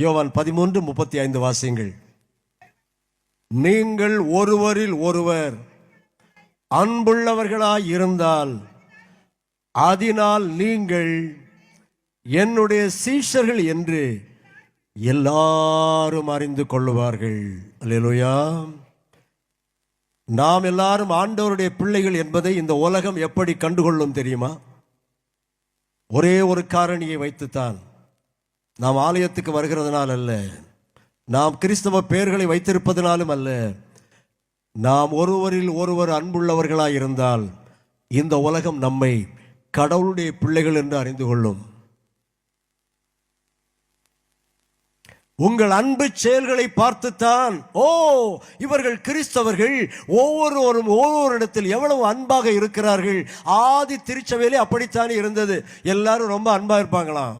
யோவான் பதிமூன்று முப்பத்தி ஐந்து வாசியங்கள். நீங்கள் ஒருவரில் ஒருவர் அன்புள்ளவர்களாய் இருந்தால் அதனால் நீங்கள் என்னுடைய சீஷர்கள் என்று எல்லாரும் அறிந்து கொள்ளுவார்கள். அல்லேலூயா. நாம் எல்லாரும் ஆண்டவருடைய பிள்ளைகள் என்பதை இந்த உலகம் எப்படி கண்டுகொள்ளும் தெரியுமா? ஒரே ஒரு காரணியை வைத்துத்தான். நாம் ஆலயத்துக்கு வருகிறதுனால் அல்ல. நாம் கிறிஸ்தவ பெயர்களை வைத்திருப்பதனாலும் அல்ல. நாம் ஒருவரில் ஒருவர் அன்புள்ளவர்களாக இருந்தால் இந்த உலகம் நம்மை கடவுளுடைய பிள்ளைகள் என்று அறிந்து கொள்ளும். உங்கள் அன்பு செயல்களை பார்த்துத்தான் ஓ இவர்கள் கிறிஸ்தவர்கள் ஒவ்வொருவரும் ஒவ்வொரு இடத்தில் எவ்வளவு அன்பாக இருக்கிறார்கள். ஆதி திருச்சபையிலே அப்படித்தானே இருந்தது. எல்லாரும் ரொம்ப அன்பாக இருப்பாங்களாம்.